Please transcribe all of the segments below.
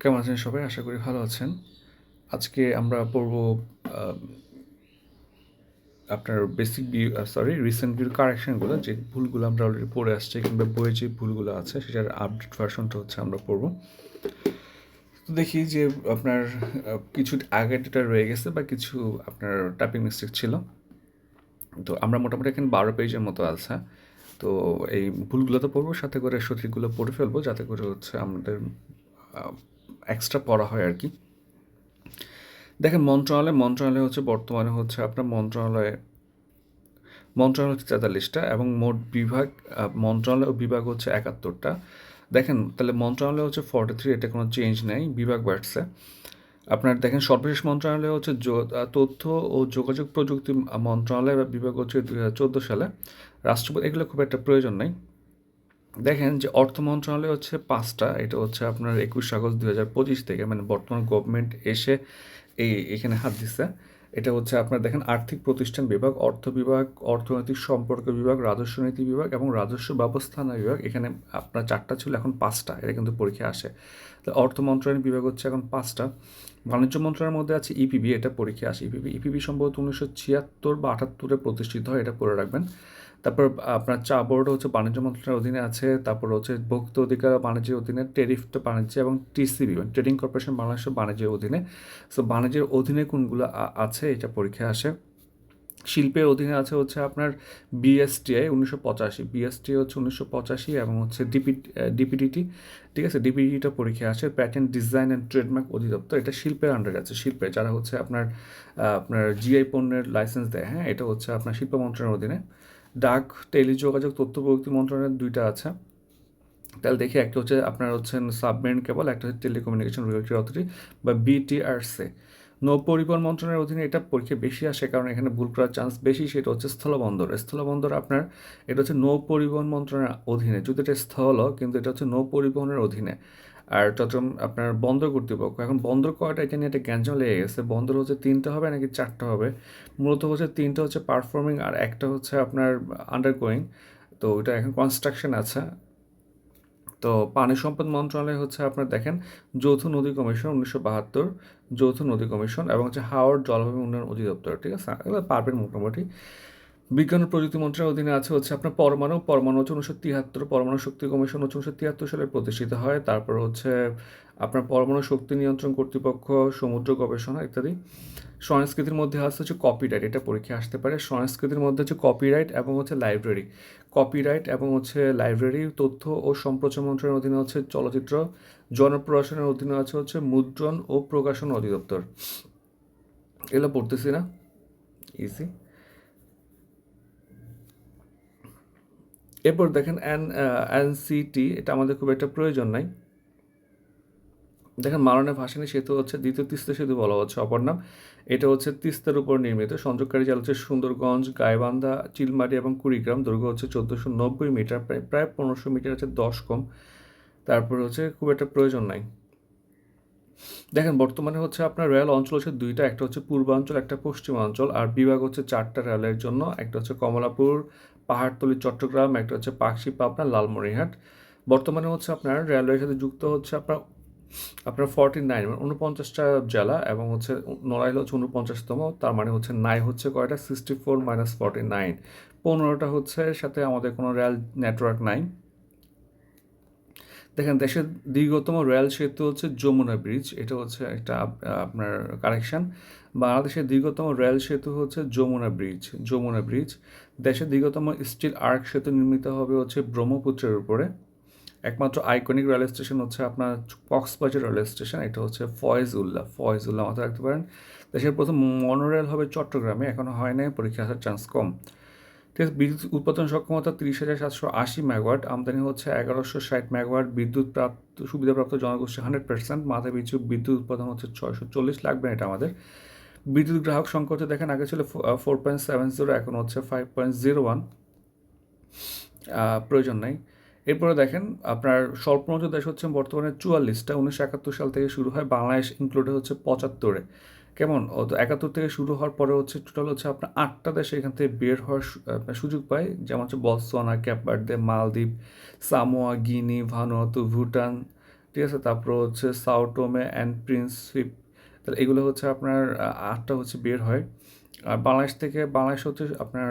কেমন আছেন সবাই? আশা করি ভালো আছেন। আজকে আমরা পড়ব আপনার basic view sorry recent view কারেকশনগুলো যে ভুলগুলো আমরা অলরেডি পড়ে আসছি, কিংবা বইয়ে যে ভুলগুলো আছে, সেটার আপডেট ভার্সনটা হচ্ছে আমরা পড়ব। তো দেখি যে আপনার কিছু আগের যেটা রয়ে গেছে বা কিছু আপনার টাইপিং মিস্টেক ছিল। তো আমরা মোটামুটি এখানে বারো পেজের মতো আছে। তো এই ভুলগুলো তো পড়ব, সাথে করে সঠিকগুলো পড়ে ফেলব, যাতে করে হচ্ছে আমাদের এক্সট্রা পড়া হয় আর কি। দেখেন, মন্ত্রণালয় মন্ত্রণালয় হচ্ছে বর্তমানে হচ্ছে আপনার মন্ত্রণালয়ে, মন্ত্রণালয় হচ্ছে তেতাল্লিশটা এবং মোট বিভাগ মন্ত্রণালয় ও বিভাগ হচ্ছে একাত্তরটা। দেখেন, তাহলে মন্ত্রণালয় হচ্ছে ফর্টি থ্রি এটা কোনো চেঞ্জ নেই, বিভাগ বাড়ছে। আপনার দেখেন, সর্বশেষ মন্ত্রণালয় হচ্ছে তথ্য ও যোগাযোগ প্রযুক্তি মন্ত্রণালয় বা বিভাগ হচ্ছে দু হাজার চোদ্দ সালে। রাষ্ট্রপতি, এগুলো খুব একটা প্রয়োজন নেই। দেখেন যে অর্থ মন্ত্রণালয় হচ্ছে পাঁচটা, এটা হচ্ছে আপনার একুশ আগস্ট দুই হাজার পঁচিশ থেকে মানে বর্তমান গভর্নমেন্ট এসে এই এখানে হাত দিচ্ছে এটা হচ্ছে আপনার দেখেন আর্থিক প্রতিষ্ঠান বিভাগ, অর্থ বিভাগ, অর্থনৈতিক সম্পর্ক বিভাগ, রাজস্ব নীতি বিভাগ এবং রাজস্ব ব্যবস্থাপনা বিভাগ, এখানে আপনার চারটা ছিল, এখন পাঁচটা, এটা কিন্তু পরীক্ষা আসে। তো অর্থ মন্ত্রণালয় বিভাগ হচ্ছে এখন পাঁচটা। বাণিজ্য মন্ত্রণালয়ের মধ্যে আছে ইপিবি এটা পরীক্ষা আসে ইপিবি ইপিবি সম্ভবত উনিশশো ছিয়াত্তর বা আটাত্তরে প্রতিষ্ঠিত হয়, এটা করে রাখবেন। তারপর আপনার চা বোর্ড হচ্ছে বাণিজ্য মন্ত্রণালয়ের অধীনে আছে। তারপর হচ্ছে ভোক্তা অধিকার বাণিজ্যের অধীনে টেরিফটা বাণিজ্য এবং টিসিবি মানে ট্রেডিং কর্পোরেশন বাংলাদেশের বাণিজ্যের অধীনে। সো, বাণিজ্যের অধীনে কোনগুলো আছে? এটা পরীক্ষায় আসে। শিল্পের অধীনে আছে হচ্ছে আপনার বিএসটিআই উনিশশো পঁচাশি। বিএসটিআই হচ্ছে উনিশশো পঁচাশি এবং হচ্ছে ডিপি ডিপিডিটি, ঠিক আছে? ডিপিডিটা পরীক্ষায় আসে। প্যাটেন্ট ডিজাইন অ্যান্ড ট্রেডমার্ক অধিদপ্তর, এটা শিল্পের আন্ডারে আছে। শিল্পে যারা হচ্ছে আপনার আপনার জিআই পণ্যের লাইসেন্স দেয় হ্যাঁ? এটা হচ্ছে আপনার শিল্প মন্ত্রণালয়ের অধীনে। ডাক, টেলিযোগাযোগ তথ্য প্রযুক্তি মন্ত্রণালয়ের দুইটা আছে। তাহলে দেখি, একটা হচ্ছে আপনার হচ্ছেন সাবমেরিন কেবল, একটা হচ্ছে টেলিকমিউনিকেশন রেগুলেটরি অথরিটি বা বিটিআরসি। নৌ পরিবহন মন্ত্রণালয়ের অধীনে এটা পরীক্ষা বেশি আসে, কারণ এখানে ভুল করার চান্স বেশি, সেটা হচ্ছে স্থলবন্দর। স্থলবন্দর আপনার, এটা হচ্ছে নৌ পরিবহন মন্ত্রণালয়ের অধীনে। যদি এটা স্থল, কিন্তু এটা হচ্ছে নৌ পরিবহনের অধীনে। আর চট্টগ্রাম আপনার বন্দর কর্তৃপক্ষ, এখন বন্দর কয়টা এটা নিয়ে একটা গ্যাঞ্জাম লেগে গেছে। বন্দর হচ্ছে তিনটা হবে নাকি চারটা হবে? মূলত হচ্ছে তিনটা হচ্ছে পারফর্মিং আর একটা হচ্ছে আপনার আন্ডার গোয়িং তো ওটা এখন কনস্ট্রাকশন আছে। তো পানি সম্পদ মন্ত্রণালয় হচ্ছে আপনার দেখেন, যৌথ নদী কমিশন উনিশশো বাহাত্তর, যৌথ নদী কমিশন এবং হচ্ছে হাওড় জলবায়ু উন্নয়ন অধিদপ্তর, ঠিক আছে? এগুলো পারবেন মোটামুটি। বিজ্ঞান ও প্রযুক্তি মন্ত্রণালয়ের অধীনে আছে হচ্ছে আপনার পরমাণু পরমাণু হচ্ছে উনিশশো তিয়াত্তর, পরমাণু শক্তি কমিশন উনিশশো তিয়াত্তর সালে প্রতিষ্ঠিত হয়। তারপর হচ্ছে আপনার পরমাণু শক্তি নিয়ন্ত্রণ কর্তৃপক্ষ, সমুদ্র গবেষণা ইত্যাদি। সংস্কৃতির মধ্যে আছে হচ্ছে কপিরাইট এটা পরীক্ষা আসতে পারে। সংস্কৃতির মধ্যে হচ্ছে কপিরাইট এবং হচ্ছে লাইব্রেরি কপিরাইট এবং হচ্ছে লাইব্রেরি তথ্য ও সম্প্রচার মন্ত্রণালয়ের অধীনে হচ্ছে চলচ্চিত্র। জনপ্রশাসনের অধীনে আছে হচ্ছে মুদ্রণ ও প্রকাশন অধিদপ্তর। এগুলো পড়তেছি না। ইজি এরপর দেখেন এন এনসিটি এটা আমাদের খুব একটা প্রয়োজন নাই। দেখেন মারণে ভাসানী সেতু হচ্ছে দ্বিতীয় তিস্তা সেতু বলা হচ্ছে, অপর নাম। এটা হচ্ছে তিস্তার উপর নির্মিত। সংযোগকারী জাল হচ্ছে সুন্দরগঞ্জ, গাইবান্ধা চিলমারি এবং কুড়িগ্রাম। দৈর্ঘ্য হচ্ছে চোদ্দোশো নব্বই মিটার, প্রায় প্রায় পনেরোশো মিটার আছে, দশ কম। তারপর হচ্ছে খুব একটা প্রয়োজন নাই। দেখেন, বর্তমানে হচ্ছে আপনার রেল অঞ্চল হচ্ছে দুইটা, একটা হচ্ছে পূর্বাঞ্চল, একটা পশ্চিমাঞ্চল, আর বিভাগ হচ্ছে চারটা রেলের জন্য, একটা হচ্ছে কমলাপুর, পাহাড়তলি, চট্টগ্রাম, একটা হচ্ছে পাকশি পাবনা, লালমনিরহাট। বর্তমানে হচ্ছে আপনার রেলওয়ের সাথে যুক্ত হচ্ছে আপনার আপনার ফর্টি নাইন মানে উনপঞ্চাশটা জেলা এবং হচ্ছে নড়াইল হচ্ছে উনপঞ্চাশতম তার মানে হচ্ছে নাই হচ্ছে কয়টা? Sixty four minus forty nine পনেরোটা হচ্ছে সাথে আমাদের কোনো রেল নেটওয়ার্ক নাই। দেখেন দেশের দীর্ঘতম রেল সেতু হচ্ছে যমুনা ব্রিজ, এটা হচ্ছে একটা আপ- আপনার কারেকশন। বাংলাদেশের দীর্ঘতম রেল সেতু হচ্ছে যমুনা ব্রিজ যমুনা ব্রিজ। দেশের দীর্ঘতম স্টিল আর্ক সেতু নির্মিত হবে হচ্ছে ব্রহ্মপুত্রের উপরে। একমাত্র আইকনিক রেল স্টেশন হচ্ছে আপনার কক্সবাজার রেল স্টেশন এটা হচ্ছে ফয়েজ উল্লাহ ফয়েজ উল্লাহ মাথায় রাখতে পারেন। দেশের প্রথম মনোরেল হবে চট্টগ্রামে, এখনও হয় নাই পরীক্ষা আসার চান্স কম। বিদ্যুৎ উৎপাদন সক্ষমতা তিরিশ হাজার সাতশো আশি মেগাওয়াট, আমদানি হচ্ছে এগারোশো ষাট মেগাওয়াট বিদ্যুৎ প্রাপ্ত সুবিধাপ্রাপ্ত জনগোষ্ঠী হান্ড্রেড পার্সেন্ট, মাথা পিছু বিদ্যুৎ উৎপাদন হচ্ছে ছয়শো চল্লিশ লাগবে এটা আমাদের। বিদ্যুৎ গ্রাহক সংখ্যা হচ্ছে দেখেন, আগে ছিল ফোর পয়েন্ট সেভেন জিরো, এখন হচ্ছে ফাইভ পয়েন্ট জিরো ওয়ান। প্রয়োজন নাই। এরপরে দেখেন, আপনার স্বল্পোন্নত দেশ হচ্ছে বর্তমানে চুয়াল্লিশটা, উনিশশো একাত্তর সাল থেকে শুরু হয়, বাংলাদেশ ইনক্লুডেড হচ্ছে পঁচাত্তরে। কেমন? একাত্তর থেকে শুরু হওয়ার পরে হচ্ছে টোটাল হচ্ছে আপনার আটটা দেশে এখান থেকে বের হওয়ার সুযোগ পায়। যেমন হচ্ছে বতসোয়ানা ক্যাপভার্দে মালদ্বীপ, সামোয়া, গিনি, ভানুয়াতু, ভুটান, ঠিক আছে? তারপর হচ্ছে সাউটোমে অ্যান্ড প্রিন্সিপ তাহলে এগুলো হচ্ছে আপনার আটটা হচ্ছে বের হয়। আর বাংলাদেশ থেকে, বাংলাদেশ হচ্ছে আপনার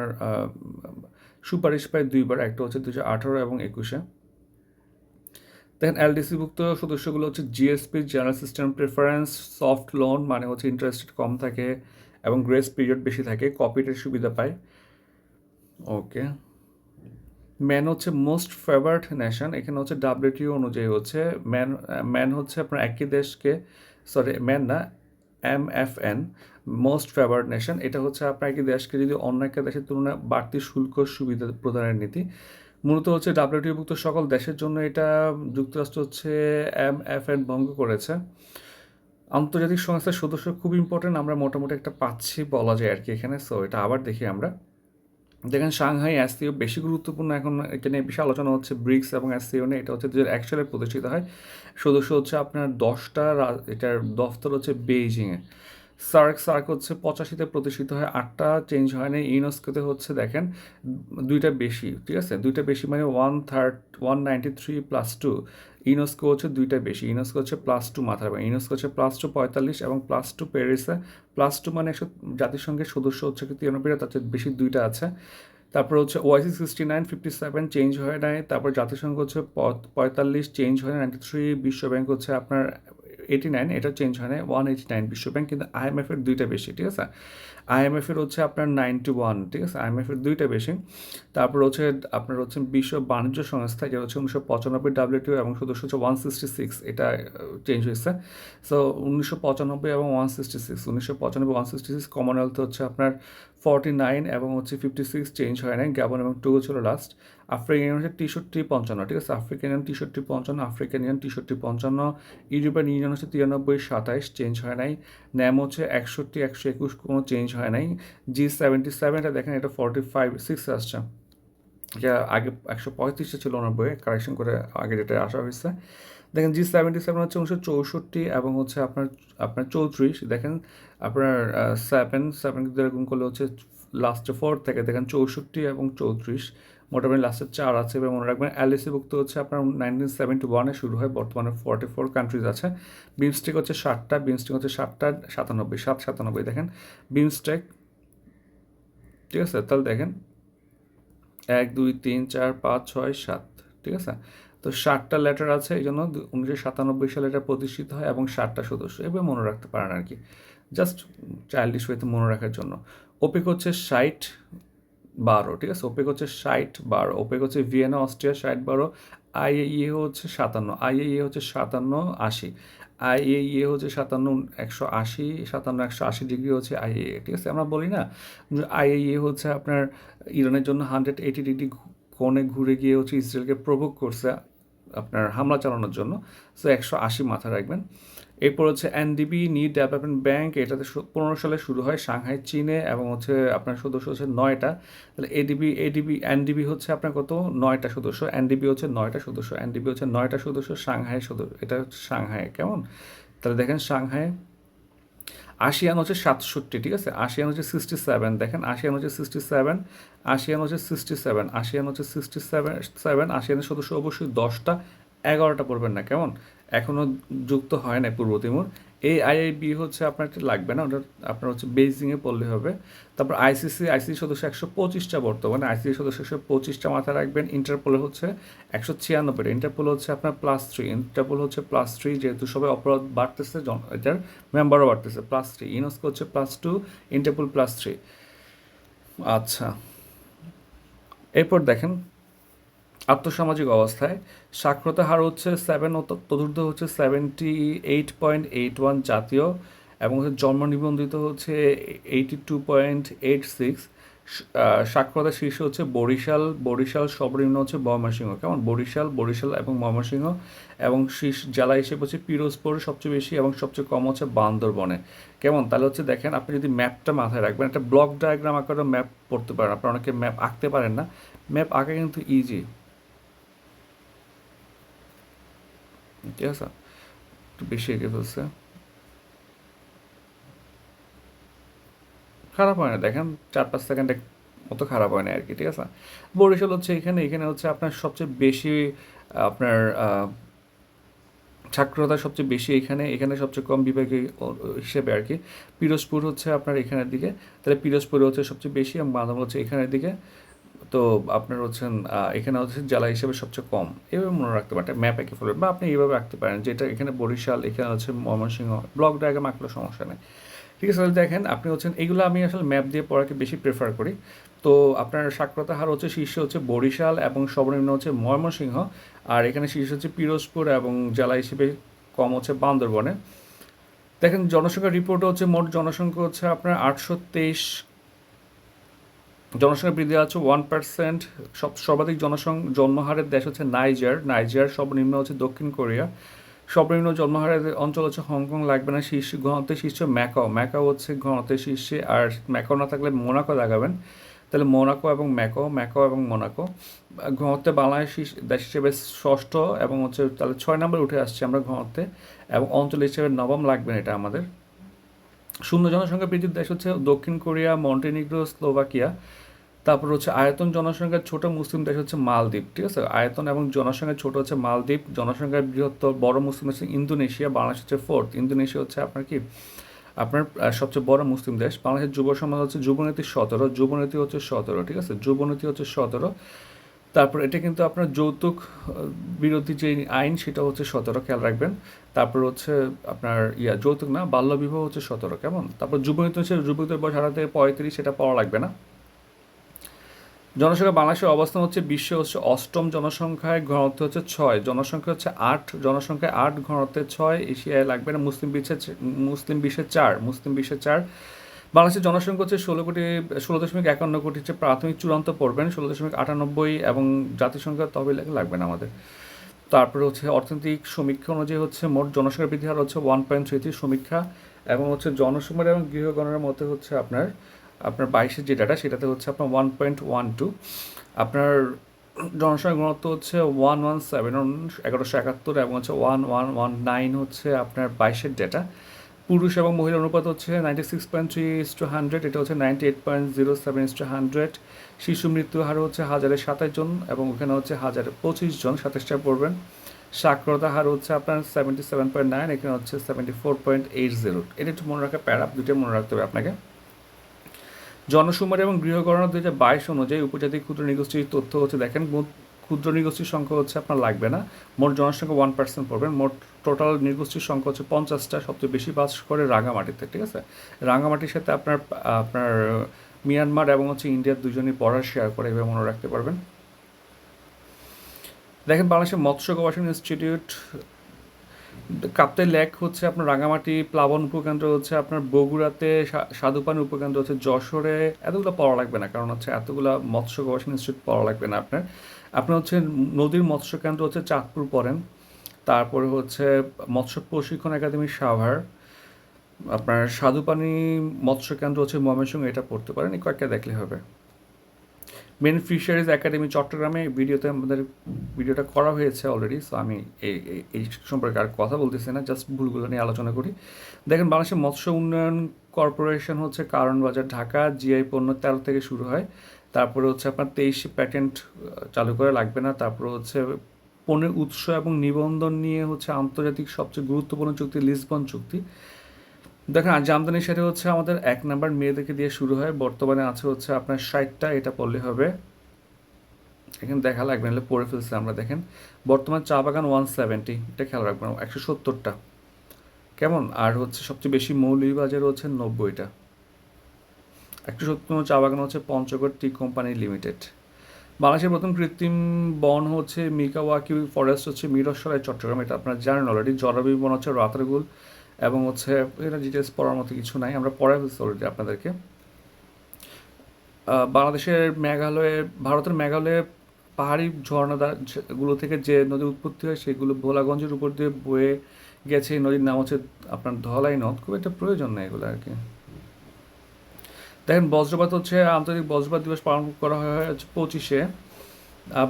সুপারিশ পায় দুইবার। একটা হচ্ছে দুশো আঠারো এবং একুশে। দেখেন এলডিসিভুক্ত সদস্যগুলো হচ্ছে GSP general system preference soft loan মানে হচ্ছে ইন্টারেস্ট কম থাকে এবং গ্রেস পিরিয়ড বেশি থাকে কপিটের সুবিধা পায়। ওকে ম্যান হচ্ছে মোস্ট ফেভার্ড নেশন এখানে হচ্ছে ডাব্লিউটিও অনুযায়ী হচ্ছে ম্যান ম্যান হচ্ছে আপনার একই দেশকে সরি ম্যান না M F N most favoured nation এটা হচ্ছে আপনার একই দেশকে যদি অন্য একটা দেশের তুলনায় বাড়তি শুল্ক সুবিধা প্রদানের নীতি। মূলত হচ্ছে ডাব্লিউটিওভুক্ত সকল দেশের জন্য এটা যুক্তরাষ্ট্র হচ্ছে এম এফ এন ভঙ্গ করেছে। আন্তর্জাতিক সংস্থার সদস্য খুব ইম্পর্টেন্ট আমরা মোটামুটি একটা পাচ্ছি বলা যায় আর কি এখানে সো এটা আবার দেখি আমরা। দেখেন, সাংহাই এসসিও বেশি গুরুত্বপূর্ণ এখন এটা নিয়ে বেশি আলোচনা হচ্ছে, ব্রিক্স এবং এসসিও নিয়ে, এটা হচ্ছে দু এক সালে প্রতিষ্ঠিত হয়। সদস্য হচ্ছে আপনার দশটা এটার দফতর হচ্ছে বেইজিংয়ে সার্ক সার্ক হচ্ছে পঁচাশিতে প্রতিষ্ঠিত হয় আটটা, চেঞ্জ হয় না, ইউনেস্কোতে হচ্ছে দেখেন, দুইটা বেশি, ঠিক আছে? দুইটা বেশি মানে one third one ninety three plus two UNESCO হচ্ছে দুইটা বেশি, ইউনেস্কো হচ্ছে প্লাস টু মাথার এবং ইউনেস্কো হচ্ছে প্লাস টু পঁয়তাল্লিশ এবং প্লাস টু প্যারিসে প্লাস টু মানে একশো, জাতিসংঘের সদস্য হচ্ছে তিরানব্বইটা, তার চেয়ে বেশি দুইটা আছে। তারপর হচ্ছে ওয়াইসি sixty nine fifty seven change হয় নাই, তারপর জাতিসংঘ হচ্ছে পঁয়তাল্লিশ, চেঞ্জ হয় নাইনটি থ্রি বিশ্ব ব্যাংক হচ্ছে আপনার এইটি নাইন এটা চেঞ্জ হয় না ওয়ান এইটি নাইন বিশ্ব ব্যাংক কিন্তু আইএমএফ এর দুইটা বেশি, ঠিক আছে? আইএমএফ এর হচ্ছে আপনার নাইনটি ওয়ান ঠিক আছে? আইএমএফ এর দুইটা বেশি। তারপর হচ্ছে আপনার হচ্ছে বিশ্ব বাণিজ্য সংস্থা, যেটা হচ্ছে উনিশশো পঁচানব্বই ডাব্লিউটিও এবং সদস্য হচ্ছে ওয়ান সিক্সটি সিক্স এটা চেঞ্জ হয়েছে। সো উনিশশো পঁচানব্বই এবং ওয়ান সিক্সটি সিক্স উনিশশো পঁচানব্বই ওয়ান সিক্সটি সিক্স কমনওয়েলথ হচ্ছে আপনার ফর্টি নাইন এবং হচ্ছে ফিফটি সিক্স চেঞ্জ হয় নাই গ্যাবন এবং টুগো ছিল লাস্ট আফ্রিকান ইউনিয়ন হচ্ছে তেষট্টি পঞ্চান্ন ঠিক আছে? আফ্রিকান ইউনিয়ন তেষট্টি পঞ্চান্ন আফ্রিকান ইউনিয়ন তেষট্টি পঞ্চান্ন ইউরোপিয়ান ইউনিয়ন হচ্ছে তিরানব্বই সাতাইশ চেঞ্জ হয় নাই। ন্যাম হচ্ছে একষট্টি, একশো একুশ কোনো চেঞ্জ হয় নাই। জি সেভেন্টি সেভেনটা দেখেন, এটা ফর্টি ফাইভ সিক্স আসছে। যা আগে একশো পঁয়ত্রিশটা ছিল ওনার বইয়ে কারেকশন করে আগে যেটা আসা হয়েছে। দেখেন জি সেভেন্টি সেভেন হচ্ছে উনিশশো চৌষট্টি এবং হচ্ছে আপনার আপনার চৌত্রিশ। দেখেন, আপনার সেভেন সেভেন গুণ করলে হচ্ছে লাস্টে ফোর থেকে দেখেন চৌষট্টি এবং চৌত্রিশ। মোটামুটি লাস্টের চার আছে এবং মনে রাখবেন এলএসি ভুক্ত হচ্ছে আপনার নাইনটিন সেভেন্টি ওয়ানে শুরু হয়, বর্তমানে ফর্টি ফোর কান্ট্রিজ আছে। বিমস্টেক হচ্ছে ষাটটা বিমস্টেক হচ্ছে ষাটটা সাতানব্বই, সাত সাতানব্বই দেখেন। বিমস্টেক ঠিক আছে? তাহলে দেখেন, এক, দুই, তিন, চার, পাঁচ, ছয়, সাত, ঠিক আছে? তো ষাটটা লেটার আছে, এই জন্য উনিশশো সাতানব্বই সালে এটা প্রতিষ্ঠিত হয় এবং ষাটটা সদস্য এভাবে মনে রাখতে পারেন আর কি। জাস্ট চাইল্ডিশ ওয়েতে মনে রাখার জন্য। ওপেক হচ্ছে ষাট বারো, ঠিক আছে? ওপেক হচ্ছে ষাট বারো ওপেক হচ্ছে ভিয়েনা, অস্ট্রিয়া ষাট বারো আইএইএ হচ্ছে সাতান্ন আইএইএ হচ্ছে সাতান্ন আশি আইএইএ হচ্ছে সাতান্ন একশো আশি, সাতান্ন একশো আশি ডিগ্রি হচ্ছে আইএইএ ঠিক আছে? আমরা বলি না আইএইএ হচ্ছে আপনার ইরানের জন্য হান্ড্রেড এইটি ডিগ্রি কোণে ঘুরে গিয়ে হচ্ছে ইসরায়েলকে প্রভোগ করছে আপনার হামলা চালানোর জন্য। সো একশো আশি মাথা রাখবেন। এরপর হচ্ছে এনডিবি নিউ ডেভেলপমেন্ট ব্যাংক এটাতে পনেরো সালে শুরু হয় সাংহাই, চীনে এবং হচ্ছে আপনার সদস্য হচ্ছে নয়টা। তাহলে এডিবি এডিবি এনডিবি হচ্ছে আপনার কত? নয়টা সদস্য। এনডিবি হচ্ছে নয়টা সদস্য। এনডিবি হচ্ছে নয়টা সদস্য, সাংহাই সদস্য। এটা হচ্ছে সাংহাই, কেমন? তাহলে দেখেন সাংহাই। আশিয়ান হচ্ছে সাতষট্টি, ঠিক আছে? আশিয়ান হচ্ছে সিক্সটি সেভেন দেখেন আশিয়ান হচ্ছে সিক্সটি সেভেন আশিয়ান হচ্ছে সিক্সটি সেভেন আশিয়ান হচ্ছে সিক্সটি সেভেন সেভেন আশিয়ানের সদস্য অবশ্যই দশটা। এগারোটা পড়বেন না, কেমন? এখনও যুক্ত হয় না পূর্ব তিমুর। এই আইআইবি হচ্ছে আপনার লাগবে না, ওটা আপনার হচ্ছে বেজিংয়ে পড়লে হবে। তারপর আইসিসি আইসিসি সদস্য একশো পঁচিশটা বর্তমানে আইসিসি সদস্য একশো পঁচিশটা মাথায় রাখবেন। ইন্টারপোলে হচ্ছে একশো ছিয়ানব্বইটা। ইন্টারপোল হচ্ছে আপনার প্লাস থ্রি ইন্টারপোল হচ্ছে প্লাস থ্রি যেহেতু সবাই অপরাধ বাড়তেছে এটার মেম্বারও বাড়তেছে প্লাস থ্রি ইউনেস্কো হচ্ছে plus two Interpol plus three আচ্ছা। এরপর দেখেন আর্থসামাজিক অবস্থায়। সাক্ষরতা হার হচ্ছে সেভেন চতুর্থ হচ্ছে seventy eight point eight one জাতীয় এবং জন্ম নিবন্ধিত হচ্ছে eighty two point eight six সাক্ষরতা শীর্ষ হচ্ছে বরিশাল বরিশাল সর্বনিম্ন হচ্ছে ময়মনসিংহ। কেমন? বরিশাল বরিশাল এবং ময়মনসিংহ এবং শীর্ষ জেলা হিসেবে হচ্ছে পিরোজপুর সবচেয়ে বেশি এবং সবচেয়ে কম হচ্ছে বান্দরবনে। কেমন? তাহলে হচ্ছে দেখেন, আপনি যদি ম্যাপটা মাথায় রাখবেন, একটা ব্লক ডায়াগ্রাম আকারে ম্যাপ পড়তে পারেন। আপনারা অনেকে ম্যাপ আঁকতে পারেন না। ম্যাপ আঁকা কিন্তু ইজি ঠিক আছে একটু বেশি এগিয়ে ফেলছে খারাপ হয় না, দেখেন চার পাঁচ সেকেন্ড মতো খারাপ হয় না আর কি, ঠিক আছে? বরিশাল হচ্ছে এখানে এখানে হচ্ছে আপনার সবচেয়ে বেশি, আপনার সাক্ষরতা সবচেয়ে বেশি এখানে এখানে সবচেয়ে কম বিভাগে হিসেবে আর কি। পিরোজপুর হচ্ছে আপনার এখানের দিকে, তাহলে পিরোজপুরে হচ্ছে সবচেয়ে বেশি এবং বাদাম হচ্ছে এখানের দিকে। তো আপনার হচ্ছেন এখানে হচ্ছে জেলা হিসেবে সবচেয়ে কম। এভাবে মনে রাখতে পারেন ম্যাপ এঁকে ফেলবেন বা আপনি এইভাবে রাখতে পারেন, যেটা এখানে বরিশাল, এখানে হচ্ছে ময়মনসিংহ, ব্লক ডায়াগ্রাম আঁকলেও সমস্যা নেই। ঠিক আছে, তাহলে দেখেন আপনি হচ্ছেন, এগুলো আমি আসলে ম্যাপ দিয়ে পড়াকে বেশি প্রেফার করি। তো আপনার সাক্ষরতা হার হচ্ছে শীর্ষে হচ্ছে বরিশাল এবং সর্বনিম্ন হচ্ছে ময়মনসিংহ, আর এখানে শীর্ষে হচ্ছে পিরোজপুর এবং জেলা হিসেবে কম হচ্ছে বান্দরবনে। দেখেন জনসংখ্যা রিপোর্ট হচ্ছে মোট জনসংখ্যা হচ্ছে আপনার আটশো তেইশ জনসংখ্যা বৃদ্ধি আছে ওয়ান পার্সেন্ট সব, সর্বাধিক জনসং, জন্মহারের দেশ হচ্ছে নাইজার। নাইজার সর্বনিম্ন হচ্ছে দক্ষিণ কোরিয়া। সর্বনিম্ন জন্মহারের অঞ্চল হচ্ছে হংকং, লাগবে না শীর্ষ, ঘনত্বে শীর্ষ ম্যাকাও। ম্যাকাও হচ্ছে ঘনত্বের শীর্ষে। আর ম্যাকাও না থাকলে মোনাকো লাগাবেন। তাহলে মোনাকো এবং ম্যাকাও ম্যাকাও এবং মোনাকো। ঘনত্বে বাংলাদেশ দেশ হিসেবে ষষ্ঠ এবং হচ্ছে তাহলে ছয় নম্বর উঠে আসছে আমরা ঘনত্বে। এবং অঞ্চল হিসেবে নবম লাগবে এটা আমাদের। শূন্য জনসংখ্যা বৃদ্ধির দেশ হচ্ছে দক্ষিণ কোরিয়া, মন্টেনিগ্রো, স্লোভাকিয়া। তারপর হচ্ছে আয়তন জনসংখ্যার ছোট মুসলিম দেশ হচ্ছে মালদ্বীপ, ঠিক আছে? আয়তন এবং জনসংখ্যা ছোট হচ্ছে মালদ্বীপ, জনসংখ্যার বৃহত্তর বড় মুসলিম হচ্ছে ইন্দোনেশিয়া, বাংলাদেশ হচ্ছে ফোর্থ। ইন্দোনেশিয়া হচ্ছে আপনার কি? আপনার সবচেয়ে বড় মুসলিম দেশ। বাংলাদেশের যুব সমাজ হচ্ছে যুবনীতি সতেরো, যুবনীতি হচ্ছে সতেরো, ঠিক আছে? যুবনীতি হচ্ছে সতেরো। তারপর এটা কিন্তু আপনার যৌতুক বিরোধী যে আইন, সেটা হচ্ছে সতেরো, খেয়াল রাখবেন। তারপর হচ্ছে আপনার ইয়া, যৌতুক না, বাল্যবিবাহ হচ্ছে সতেরো, কেমন? তারপর যুবনীতি হচ্ছে যুবকদের বয়স থেকে পঁয়ত্রিশ, সেটা পাওয়া লাগবে না। জনসংখ্যা বাংলাদেশের অবস্থান হচ্ছে বিশ্বে হচ্ছে অষ্টম জনসংখ্যায়, ঘনত্ব হচ্ছে ছয়। জনসংখ্যা হচ্ছে আট, জনসংখ্যায় আট, ঘনত্বে ছয়, এশিয়ায় লাগবে না, মুসলিম বিশ্বে মুসলিম বিশ্বে চার, মুসলিম বিশ্বে চার। বাংলাদেশের জনসংখ্যা হচ্ছে ষোলো কোটি, ষোলো দশমিক একান্ন কোটি হচ্ছে প্রাথমিক চূড়ান্ত পড়বেন ষোলো দশমিক আটানব্বই এবং জাতিসংখ্যা তহবিল লাগবে না আমাদের। তারপরে হচ্ছে অর্থনৈতিক সমীক্ষা অনুযায়ী হচ্ছে মোট জনসংখ্যা বৃদ্ধি হার হচ্ছে ওয়ান পয়েন্ট থ্রি সমীক্ষা এবং হচ্ছে জনসংখ্যা এবং গৃহগণের মধ্যে হচ্ছে আপনার আপনার বাইশের যে ডাটা সেটাতে হচ্ছে আপনার ওয়ান পয়েন্ট ওয়ান টু আপনার জনসংখ্যা ঘনত্ব হচ্ছে ওয়ান ওয়ান সেভেন এগারোশো একাত্তর এবং হচ্ছে ওয়ান ওয়ান ওয়ান নাইন হচ্ছে আপনার বাইশের ডেটা পুরুষ এবং মহিলা অনুপাত হচ্ছে ninety six point three is to hundred এটা হচ্ছে ninety eight point zero seven is to hundred শিশু মৃত্যু হার হচ্ছে হাজারে সাতাশ জন এবং ওখানে হচ্ছে হাজারে পঁচিশ জন সাতাশটা পড়বেন। সাক্ষরতা হার হচ্ছে আপনার সেভেন্টি সেভেন পয়েন্ট নাইন এখানে হচ্ছে seventy four point eight zero এটা একটু মনে রাখা প্যারাপ দুটো মনে রাখতে হবে আপনাকে। জনশুমারি এবং গৃহকরণ দুই হাজার বাইশ অনুযায়ী উপজাতি ক্ষুদ্র নিগোষ্ঠীর তথ্য হচ্ছে, দেখেন ক্ষুদ্র নিগোষ্ঠীর সংখ্যা হচ্ছে আপনার লাগবে না। মোট জনসংখ্যা ওয়ান পার্সেন্ট পড়বেন মোট টোটাল নিগোষ্ঠীর সংখ্যা হচ্ছে পঞ্চাশটা, সবচেয়ে বেশি বাস করে রাঙামাটিতে, ঠিক আছে? রাঙামাটির সাথে আপনার আপনার মিয়ানমার এবং হচ্ছে ইন্ডিয়ার দুজনই বর্ডার শেয়ার করে, এভাবে মনে রাখতে পারবেন। দেখেন, বাংলাদেশের মৎস্য গবেষণা ইনস্টিটিউট কাপ্তাই লেক হচ্ছে আপনার রাঙামাটি, প্লাবন উপকেন্দ্র হচ্ছে আপনার বগুড়াতে সাধুপানি উপকেন্দ্র হচ্ছে যশোরে। এতগুলো পড়া লাগবে না, কারণ হচ্ছে এতগুলো মৎস্য গবেষণা ইনস্টিটিউট পড়া লাগবে না আপনার। আপনার হচ্ছে নদীর মৎস্য কেন্দ্র হচ্ছে চাঁদপুর পড়েন। তারপরে হচ্ছে মৎস্য প্রশিক্ষণ একাডেমি সাভার। আপনার সাধুপানি মৎস্য কেন্দ্র হচ্ছে ময়মনসিংহ, এটা পড়তে পারেন, এই কয়েকটা দেখলে হবে। মেন ফিশারিজ একাডেমি চট্টগ্রামে ভিডিওতে আমাদের ভিডিওটা করা হয়েছে অলরেডি সো আমি এই এই- সম্পর্কে আর কথা বলতেছি না জাস্ট ভুলগুলো নিয়ে আলোচনা করি। দেখেন, বাংলাদেশের মৎস্য উন্নয়ন কর্পোরেশন হচ্ছে কারণ বাজার ঢাকা জিআই পণ্য তেরো থেকে শুরু হয়। তারপরে হচ্ছে আপনার তেইশে প্যাটেন্ট চালু করে লাগবে না। তারপরে হচ্ছে পণ্যের উৎস এবং নিবন্ধন নিয়ে হচ্ছে আন্তর্জাতিক সবচেয়ে গুরুত্বপূর্ণ চুক্তি লিসবন চুক্তি। দেখেন আমদানির সাথে হচ্ছে আমাদের এক নাম্বার মেয়েদেরকে দিয়ে শুরু হয়। বর্তমানে আছে হচ্ছে আপনার ষাটটা, এটা পড়লে হবে। এখানে দেখা লাগবে, নাহলে পড়ে ফেলছে আমরা, দেখেন। বর্তমান চা বাগান ওয়ান সেভেন্টি এটা খেয়াল রাখবেন, একশো সত্তরটা। কেমন? আর হচ্ছে সবচেয়ে বেশি মৌলভীবাজার হচ্ছে নব্বইটা। একশো সত্তর চা বাগান হচ্ছে পঞ্চগড় টি কোম্পানি লিমিটেড। বাংলাদেশের প্রথম কৃত্রিম বন হচ্ছে মিকাওয়াকি ফরেস্ট হচ্ছে মিরসরাই, চট্টগ্রাম, এটা আপনারা জানেন অলরেডি জলবায়ু বন হচ্ছে রাতারগুল। এবং হচ্ছে এটা ডিটেলস পড়ার মতো কিছু নাই। আমরা পড়াই ফেলছি অলরেডি আপনাদেরকে। বাংলাদেশের মেঘালয়ে, ভারতের মেঘালয়ে পাহাড়ি ঝর্ণা গুলো থেকে যে নদীর উৎপত্তি হয়, সেগুলো ভোলাগঞ্জের উপর দিয়ে বয়ে গেছে। নদীর নাম হচ্ছে আপনার ধলাই নদ। খুব একটা প্রয়োজন নেই এগুলো আর কি। দেখেন, বজ্রপাত হচ্ছে আন্তর্জাতিক বজ্রপাত দিবস পালন করা হয় হচ্ছে পঁচিশে।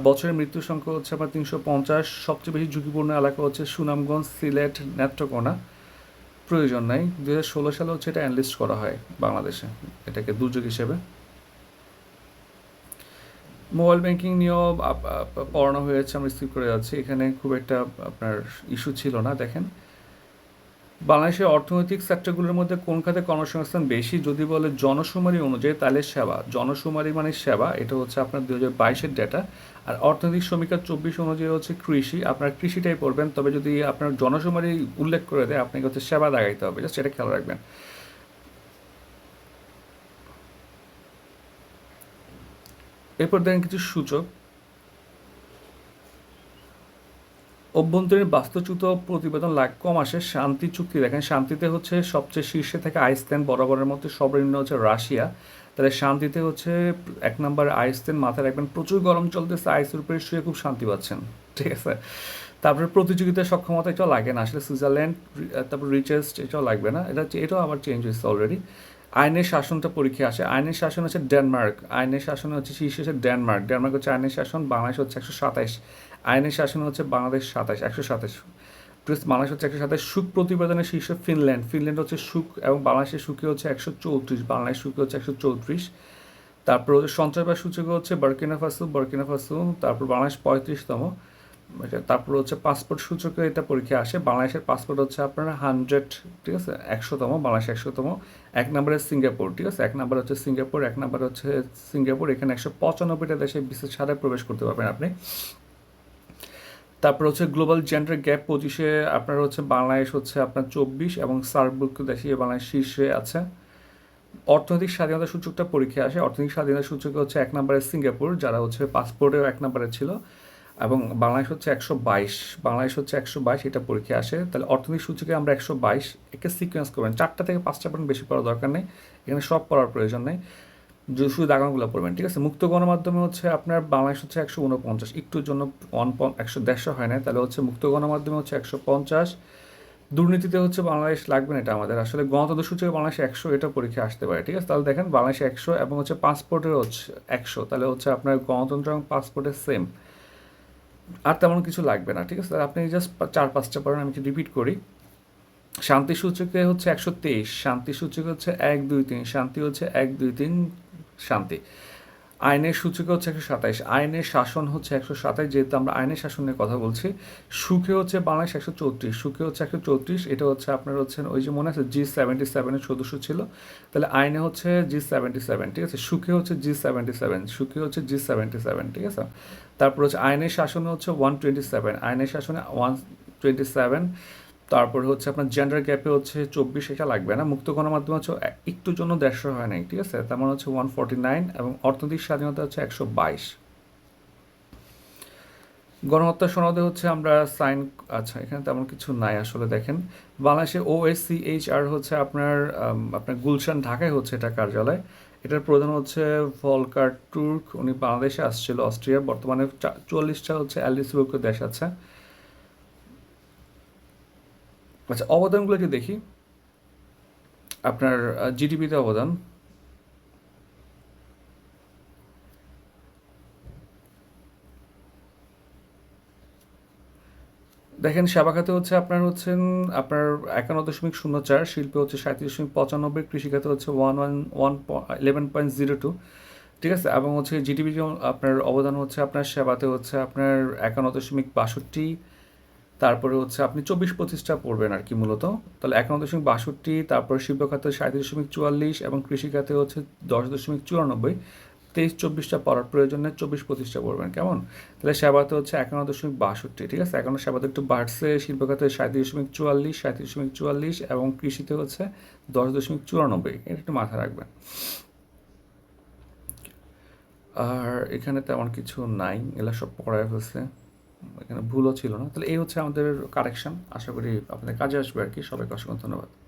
বছরের মৃত্যুর সংখ্যা হচ্ছে আপনার তিনশো পঞ্চাশ। সবচেয়ে বেশি ঝুঁকিপূর্ণ এলাকা হচ্ছে সুনামগঞ্জ, সিলেট, নেত্রকোনা। প্রয়োজন নাই। দু হাজার ষোলো সালে হচ্ছে এটা অ্যানলিস্ট করা হয় বাংলাদেশে, এটাকে দুর্যোগ হিসেবে। মোবাইল ব্যাংকিং নিয়েও পড়ানো হয়েছে, আমরা স্কিপ করে যাচ্ছি। এখানে খুব একটা আপনার ইস্যু ছিল না, দেখেন। বাংলাদেশের অর্থনৈতিক সেক্টরগুলোর মধ্যে কোন খাতে কর্মসংস্থান বেশি, যদি বলে জনশুমারি অনুযায়ী তাহলে সেবা। জনশুমারি মানে সেবা, এটা হচ্ছে আপনার দু হাজার বাইশের ডেটা আর অর্থনৈতিক সমীক্ষা চব্বিশ অনুযায়ী হচ্ছে কৃষি, আপনার কৃষিটাই পড়বেন। তবে যদি আপনার জনশুমারি উল্লেখ করে দেয়, আপনাকে হচ্ছে সেবা দাগাইতে হবে। জাস্ট এটা খেয়াল রাখবেন। এরপর দেখেন কিছু সূচক। অভ্যন্তরীণ বাস্তুচ্যুত প্রতিবেদন লাখ কম আসে, শান্তি চুক্তি দেখেন, শান্তিতে হচ্ছে সবচেয়ে শীর্ষে থেকে আইসল্যান্ড বরাবরের মধ্যে সর্বনিম্ন হচ্ছে রাশিয়া। তাহলে শান্তিতে হচ্ছে এক নম্বর আইসল্যান্ড মাথায় রাখবেন, প্রচুর গরম চলতেছে, আইসের উপরে শুয়ে খুব শান্তি পাচ্ছেন, ঠিক আছে? তারপরে প্রতিযোগিতার সক্ষমতা এটাও লাগে না, আসলে সুইজারল্যান্ড, তারপর রিচেস্ট এটাও লাগবে না, এটা এটাও আবার চেঞ্জ হয়েছে অলরেডি আইনের শাসনটা পরীক্ষা আসে, আইনের শাসন হচ্ছে ডেনমার্ক, আইনের শাসন হচ্ছে শীর্ষে হচ্ছে ডেনমার্ক ডেনমার্ক হচ্ছে আইনের শাসন, বাংলাদেশ হচ্ছে একশো সাতাইশ। আইনের শাসন হচ্ছে বাংলাদেশ সাতাইশ একশো প্লাস বাংলাদেশ হচ্ছে একশো সাতাইশ সুখ প্রতিবেদনের শীর্ষ ফিনল্যান্ড। ফিনল্যান্ড হচ্ছে সুখ এবং বাংলাদেশের সুখে হচ্ছে একশো চৌত্রিশ। বাংলাদেশ সুখে হচ্ছে একশো চৌত্রিশ। তারপর হচ্ছে সন্ত্রাসবাদ সূচকে হচ্ছে বার্কিনা ফাসু বার্কিনা ফাসু। তারপর বাংলাদেশ পঁয়ত্রিশতম। তারপর হচ্ছে পাসপোর্ট সূচকে এটা পরীক্ষা আসে। বাংলাদেশের পাসপোর্ট হচ্ছে আপনার হান্ড্রেড, ঠিক আছে, একশোতম, বাংলাদেশ একশোতম। এক নম্বরে সিঙ্গাপুর, ঠিক আছে, এক নম্বর হচ্ছে সিঙ্গাপুর, এক নম্বর হচ্ছে সিঙ্গাপুর। এখানে একশো পঁচানব্বইটা দেশে বিশেষ ছাড়ে প্রবেশ করতে পারবেন আপনি। তারপর হচ্ছে গ্লোবাল জেন্ডার গ্যাপ পঁচিশে আপনার হচ্ছে বাংলাদেশ হচ্ছে আপনার চব্বিশ এবং সার্কভুক্ত দেশে বাংলাদেশ শীর্ষে আছে। অর্থনৈতিক স্বাধীনতা সূচকটা পরীক্ষা আসে। অর্থনৈতিক স্বাধীনতা সূচকে হচ্ছে এক নম্বরে সিঙ্গাপুর যারা হচ্ছে পাসপোর্টেও এক নম্বরে ছিল, এবং বাংলাদেশ হচ্ছে একশো বাইশ। বাংলাদেশ হচ্ছে একশো বাইশ, এটা পরীক্ষা আসে। তাহলে অর্থনৈতিক সূচকে আমরা একশো বাইশ, একে সিকোয়েন্স করবেন। চারটা থেকে পাঁচটা পর্যন্ত বেশি পড়ার দরকার নেই। এখানে সব পড়ার প্রয়োজন নেই। শুধু দাগানগুলো পড়বেন, ঠিক আছে? মুক্ত গণমাধ্যমে হচ্ছে আপনার বাংলাদেশ হচ্ছে একশো উনপঞ্চাশ, একটুর জন্য ওয়ান একশো দেড়শো হয় না তাহলে হচ্ছে মুক্ত গণমাধ্যমে হচ্ছে একশো পঞ্চাশ। দুর্নীতিতে হচ্ছে বাংলাদেশ লাগবে না এটা আমাদের, আসলে গণতন্ত্র সূচকে বাংলাদেশে একশো এটা পরীক্ষা আসতে পারে, ঠিক আছে? তাহলে দেখেন বাংলাদেশে একশো এবং হচ্ছে পাসপোর্টের হচ্ছে একশো, তাহলে হচ্ছে আপনার গণতন্ত্র এবং পাসপোর্টের সেম। আর তেমন কিছু লাগবে না, ঠিক আছে? তাহলে আপনি জাস্ট চার পাঁচটা পড়েন, আমি রিপিট করি। শান্তি সূচকে হচ্ছে একশো তেইশ, শান্তি সূচকে হচ্ছে এক দুই তিন, শান্তি হচ্ছে এক দুই তিন শান্তি। আইনের সূচকে হচ্ছে একশো সাতাইশ। আইনের শাসন হচ্ছে একশো সাতাইশ, যেহেতু আমরা আইনের শাসনের কথা বলছি। সুখে হচ্ছে বাংলাদেশ একশো চৌত্রিশ। সুখে হচ্ছে একশো চৌত্রিশ, এটা হচ্ছে আপনার হচ্ছে ওই যে মনে আছে জি সেভেন্টি সেভেনের সদস্য ছিল। তাহলে আইনে হচ্ছে জি সেভেন্টি সেভেন, ঠিক আছে? সুখে হচ্ছে জি সেভেন্টি সেভেন, সুখে হচ্ছে জি সেভেন্টি সেভেন, ঠিক আছে? তারপর হচ্ছে আইনের শাসনে হচ্ছে ওয়ান টোয়েন্টি সেভেন। আইনের শাসনে ওয়ান টোয়েন্টি সেভেন তারপর হচ্ছে আপনার জেন্ডার গ্যাপে হচ্ছে চব্বিশ এটা লাগবে না। মুক্ত গণমাধ্যমে হচ্ছে একটুর জন্য দেড়শো হয় নাই, ঠিক আছে? তেমন হচ্ছে ওয়ান ফর্টি নাইন এবং অর্থনৈতিক স্বাধীনতা হচ্ছে একশো বাইশ। গণহত্যা সনদে হচ্ছে আমরা সাইন আচ্ছা এখানে তেমন কিছু নাই আসলে দেখেন। বাংলাদেশে ওএসসিএইচআর হচ্ছে আপনার আপনার গুলশান ঢাকায় হচ্ছে এটা কার্যালয়। এটার প্রধান হচ্ছে ভলকার টুর্ক উনি বাংলাদেশে আসছিল, অস্ট্রিয়া। বর্তমানে চল্লিশটা হচ্ছে অ্যালিসবুক দেশ আছে। আচ্ছা অবদানগুলো একটু দেখি। আপনার জিডিপিতে অবদান। দেখেন সেবা খাতে হচ্ছে আপনার হচ্ছেন, আপনার একান্ন দশমিক শূন্য চার, শিল্পে হচ্ছে সাঁত্রিশ দশমিক পঁচানব্বই, কৃষিখাতে হচ্ছে one one one eleven point zero two ঠিক আছে? এবং হচ্ছে জিডিপি আপনার অবদান হচ্ছে আপনার সেবাতে হচ্ছে আপনার একান্ন দশমিক বাষট্টি তারপরে হচ্ছে আপনি চব্বিশ পঁচিশটা পড়বেন আর কি মূলত। তাহলে একান্ন দশমিক বাষট্টি, তারপর শিল্প খাতে সাঁত্রিশ দশমিক চুয়াল্লিশ এবং কৃষি খাতে হচ্ছে দশ দশমিক চুরানব্বই। তেইশ চব্বিশটা পড়ার প্রয়োজন চব্বিশ পঁচিশটা পড়বেন, কেমন? তাহলে সেবাতে হচ্ছে একান্ন দশমিক বাষট্টি, ঠিক আছে? একান্ন সেবাতে একটু বাড়ছে শিল্প খাতে সাঁত্রিশ দশমিক চুয়াল্লিশ সাঁত্রিশ দশমিক চুয়াল্লিশ এবং কৃষিতে হচ্ছে দশ দশমিক চুরানব্বই। এটা একটু মাথায় রাখবেন। আর এখানে তেমন কিছু নাই, এগুলো সব পড়ায় ফেলছে। এখানে ভুলও ছিল না। তাহলে এই হচ্ছে আমাদের কারেকশন আশা করি আপনাদের কাজে আসবে আর কি। সবাইকে অসংখ্য ধন্যবাদ।